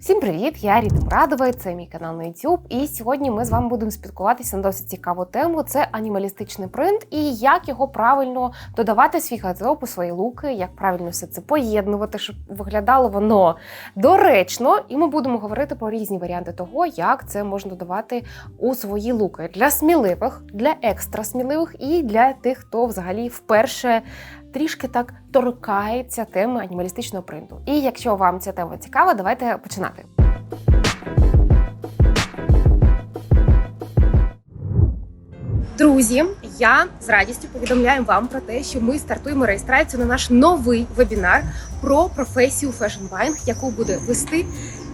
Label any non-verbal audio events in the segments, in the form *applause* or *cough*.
Всім привіт! Я Ріта Мрадова, це мій канал на YouTube. І сьогодні ми з вами будемо спілкуватися на досить цікаву тему: це анімалістичний принт і як його правильно додавати свій гардероб, у свої луки, як правильно все це поєднувати, щоб виглядало воно доречно. І ми будемо говорити про різні варіанти того, як це можна додавати у свої луки для сміливих, для екстра сміливих і для тих, хто взагалі вперше трішки так торкається теми анімалістичного принту. І якщо вам ця тема цікава, давайте починати. Друзі, я з радістю повідомляю вам про те, що ми стартуємо реєстрацію на наш новий вебінар про професію фешн-байнг, яку буде вести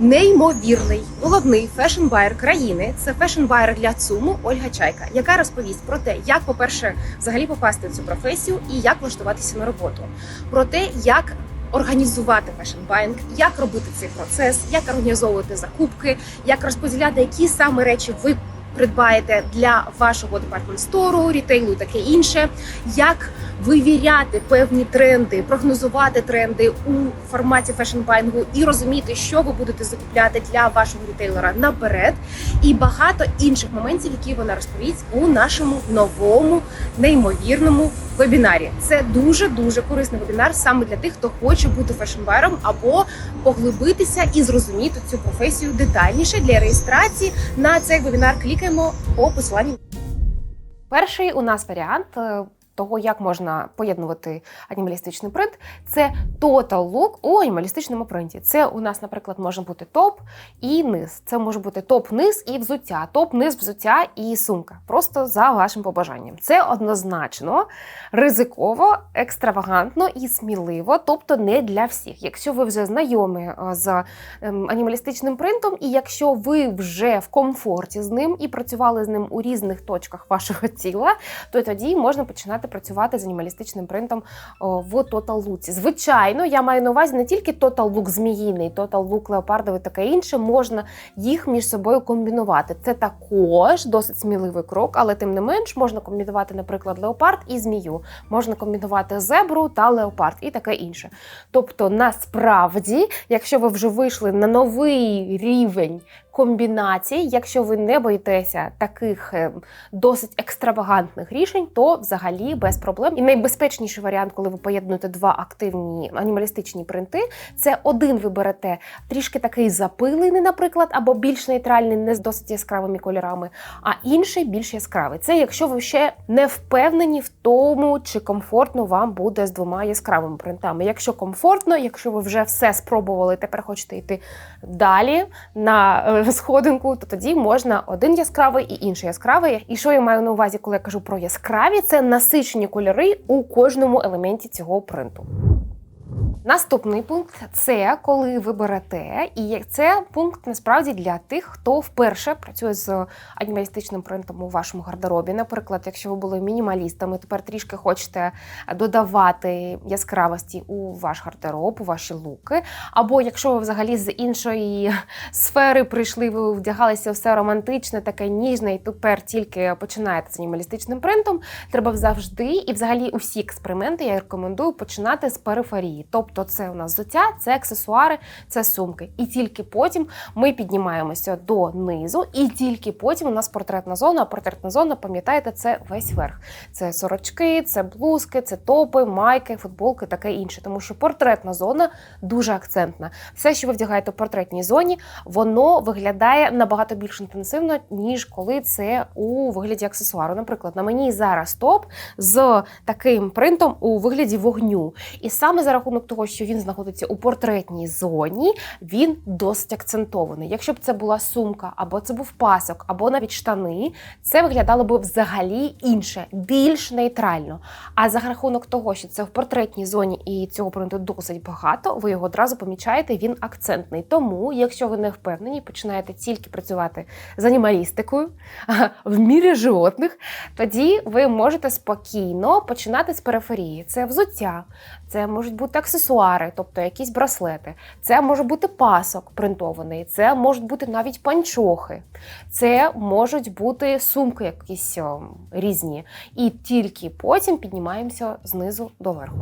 неймовірний головний фешн-байер країни. Це фешн-байер для ЦУМу Ольга Чайка, яка розповість про те, як, по-перше, взагалі попасти в цю професію і як влаштуватися на роботу, про те, як Організувати фешн-байнг, як робити цей процес, як організовувати закупки, як розподіляти, які саме речі ви придбаєте для вашого департмент-стору, рітейлу і таке інше, як вивіряти певні тренди, прогнозувати тренди у форматі фешн-байнгу і розуміти, що ви будете закупляти для вашого рітейлера наперед, і багато інших моментів, які вона розповість у нашому новому неймовірному вебінарі. Це дуже дуже корисний вебінар саме для тих, хто хоче бути фешн-байером або поглибитися і зрозуміти цю професію детальніше для реєстрації. На цей вебінар клікаємо по посиланню. Перший у нас варіант. Того, як можна поєднувати анімалістичний принт, це total look у анімалістичному принті. Це у нас, наприклад, може бути топ і низ. Це може бути топ-низ і взуття, топ-низ, взуття і сумка. Просто за вашим побажанням. Це однозначно ризиково, екстравагантно і сміливо, тобто не для всіх. Якщо ви вже знайомі е, з ем, анімалістичним принтом, і якщо ви вже в комфорті з ним і працювали з ним у різних точках вашого тіла, то тоді можна починати працювати з анімалістичним принтом в Total Look. Звичайно, я маю на увазі не тільки Total Look зміїний, Total Look леопардовий, таке інше, можна їх між собою комбінувати. Це також досить сміливий крок, але тим не менш можна комбінувати, наприклад, леопард і змію, можна комбінувати зебру та леопард і таке інше. Тобто, насправді, якщо ви вже вийшли на новий рівень комбінацій, якщо ви не боїтеся таких е, досить екстравагантних рішень, то взагалі без проблем. І найбезпечніший варіант, коли ви поєднуєте два активні анімалістичні принти, це один ви берете трішки такий запилений, наприклад, або більш нейтральний, не з досить яскравими кольорами, а інший більш яскравий. Це якщо ви ще не впевнені в тому, чи комфортно вам буде з двома яскравими принтами. Якщо комфортно, якщо ви вже все спробували, тепер хочете йти далі на е, сходинку, то тоді можна один яскравий і інший яскравий. І що я маю на увазі, коли я кажу про яскраві, це насичені кольори у кожному елементі цього принту. Наступний пункт це коли ви берете, і це пункт насправді для тих, хто вперше працює з анімалістичним принтом у вашому гардеробі. Наприклад, якщо ви були мінімалістами, тепер трішки хочете додавати яскравості у ваш гардероб, у ваші луки. Або якщо ви взагалі з іншої сфери прийшли, ви вдягалися все романтичне, таке ніжне, і тепер тільки починаєте з анімалістичним принтом, треба завжди і взагалі усі експерименти я рекомендую починати з периферії. Тобто це у нас взуття, це аксесуари, це сумки. І тільки потім ми піднімаємося до низу, і тільки потім у нас портретна зона. А портретна зона, пам'ятаєте, це весь верх. Це сорочки, це блузки, це топи, майки, футболки, таке інше. Тому що портретна зона дуже акцентна. Все, що ви вдягаєте в портретній зоні, воно виглядає набагато більш інтенсивно, ніж коли це у вигляді аксесуару. Наприклад, на мені зараз топ з таким принтом у вигляді вогню. І саме за рахунок того, що він знаходиться у портретній зоні, він досить акцентований. Якщо б це була сумка, або це був пасок, або навіть штани, це виглядало б взагалі інше, більш нейтрально. А за рахунок того, що це в портретній зоні і цього принту досить багато, ви його одразу помічаєте, він акцентний. Тому, якщо ви не впевнені, починаєте тільки працювати з анімалістикою *laughs* в мірі животних, тоді ви можете спокійно починати з периферії. Це взуття, це можуть бути аксесуари, тобто якісь браслети, це може бути пасок принтований, це можуть бути навіть панчохи, це можуть бути сумки якісь о, різні. І тільки потім піднімаємося знизу до верху.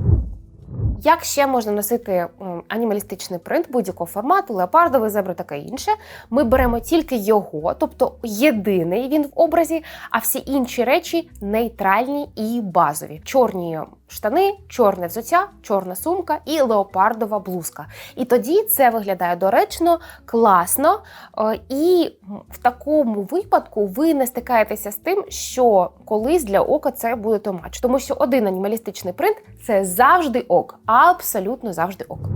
Як ще можна носити анімалістичний принт будь-якого формату, леопардовий, зебра, таке інше. Ми беремо тільки його, тобто єдиний він в образі, а всі інші речі нейтральні і базові: чорні штани, чорне взуття, чорна сумка і леопардова блузка. І тоді це виглядає доречно, класно. е, І в такому випадку ви не стикаєтеся з тим, що колись для ока це буде томач. Тому що один анімалістичний принт це завжди ок, абсолютно завжди ок.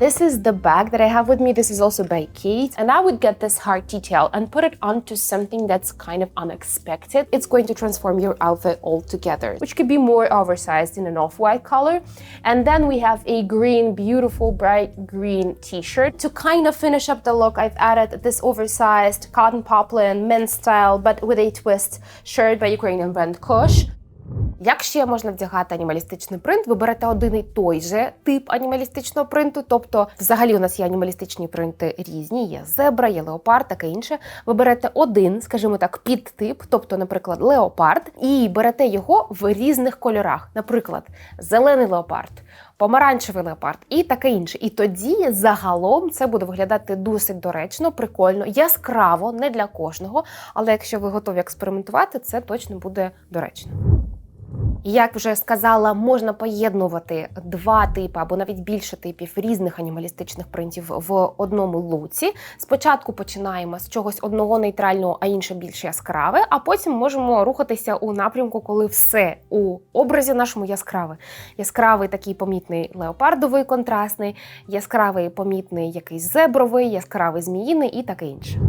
This is the bag that I have with me. This is also by Kate. And I would get this heart detail and put it onto something that's kind of unexpected. It's going to transform your outfit altogether, which could be more oversized in an off-white color. And then we have a green, beautiful, bright green t-shirt. To kind of finish up the look, I've added this oversized cotton poplin men's style, but with a twist shirt by Ukrainian brand Kush. Як ще можна вдягати анімалістичний принт? Ви берете один і той же тип анімалістичного принту. Тобто, взагалі, у нас є анімалістичні принти різні, є зебра, є леопард, таке інше. Ви берете один, скажімо так, підтип, тобто, наприклад, леопард, і берете його в різних кольорах. Наприклад, зелений леопард. Помаранчевий леопард і таке інше. І тоді загалом це буде виглядати досить доречно, прикольно, яскраво, не для кожного. Але якщо ви готові експериментувати, це точно буде доречно. Як вже сказала, можна поєднувати два типи або навіть більше типів різних анімалістичних принтів в одному луці. Спочатку починаємо з чогось одного нейтрального, а інше більш яскраве, а потім можемо рухатися у напрямку, коли все у образі нашому яскраве. Яскравий такий помітний леопардовий контрастний, яскравий помітний якийсь зебровий, яскравий зміїний і таке інше.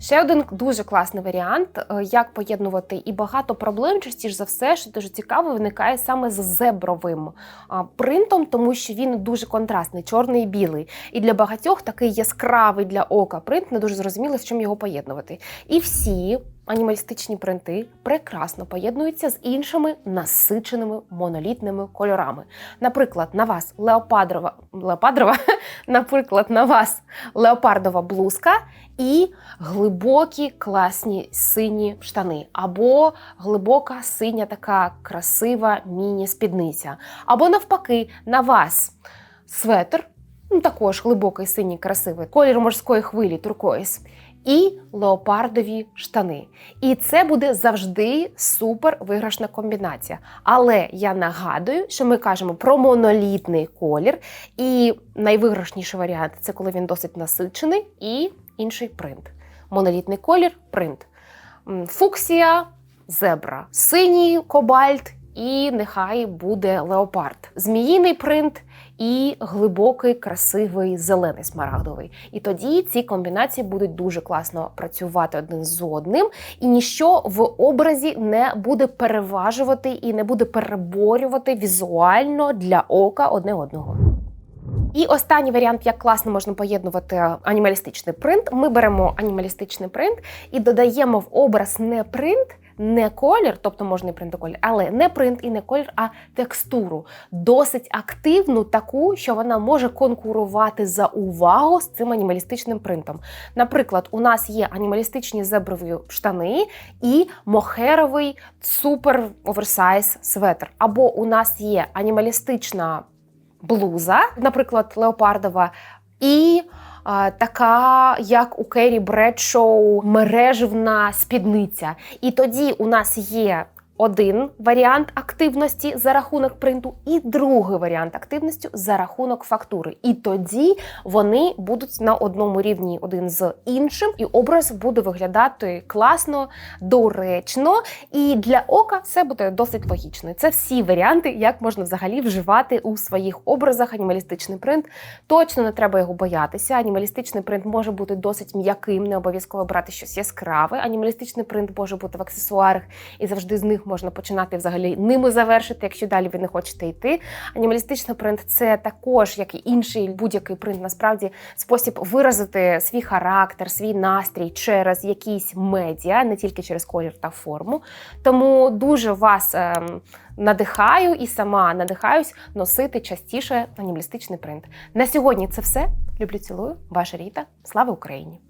Ще один дуже класний варіант, е, як поєднувати і багато проблем, частіше за все, що дуже цікаво, виникає саме з зебровим принтом, тому що він дуже контрастний, чорний і білий. І для багатьох такий яскравий для ока принт не дуже зрозуміло, з чим його поєднувати. І всі анімалістичні принти прекрасно поєднуються з іншими насиченими монолітними кольорами. Наприклад, на вас леопардрова, леопардрова, *laughs* наприклад, на вас леопардова блузка і глибокі класні сині штани, або глибока синя така красива міні-спідниця. Або навпаки, на вас светр, ну також глибокий синій красивий, колір морської хвилі, туркоїс. І леопардові штани. І це буде завжди супер виграшна комбінація. Але я нагадую, що ми кажемо про монолітний колір, і найвиграшніший варіант це коли він досить насичений, і інший принт. Монолітний колір принт. Фуксія, зебра, синій кобальт. І нехай буде леопард, зміїний принт і глибокий, красивий зелений смарагдовий. І тоді ці комбінації будуть дуже класно працювати один з одним, і ніщо в образі не буде переважувати і не буде переборювати візуально для ока одне одного. І останній варіант, як класно можна поєднувати анімалістичний принт. Ми беремо анімалістичний принт і додаємо в образ не принт. Не колір, тобто можна і принт колір, але не принт і не колір, а текстуру. Досить активну, таку, що вона може конкурувати за увагу з цим анімалістичним принтом. Наприклад, у нас є анімалістичні зеброві штани і мохеровий супер оверсайз светр. Або у нас є анімалістична блуза, наприклад, леопардова, і а, така, як у Кері Бредшоу, мережевна спідниця. І тоді у нас є один варіант активності за рахунок принту, і другий варіант активності за рахунок фактури. І тоді вони будуть на одному рівні один з іншим, і образ буде виглядати класно, доречно. І для ока все буде досить логічно. Це всі варіанти, як можна взагалі вживати у своїх образах анімалістичний принт. Точно не треба його боятися. Анімалістичний принт може бути досить м'яким, не обов'язково брати щось яскраве. Анімалістичний принт може бути в аксесуарах, і завжди з них можна починати взагалі ними завершити, якщо далі ви не хочете йти. Анімалістичний принт це також, як і інший будь-який принт, насправді спосіб виразити свій характер, свій настрій через якісь медіа, не тільки через колір та форму. Тому дуже вас ем, надихаю і сама надихаюсь носити частіше анімалістичний принт. На сьогодні це все. Люблю, цілую, ваша Ріта. Слава Україні!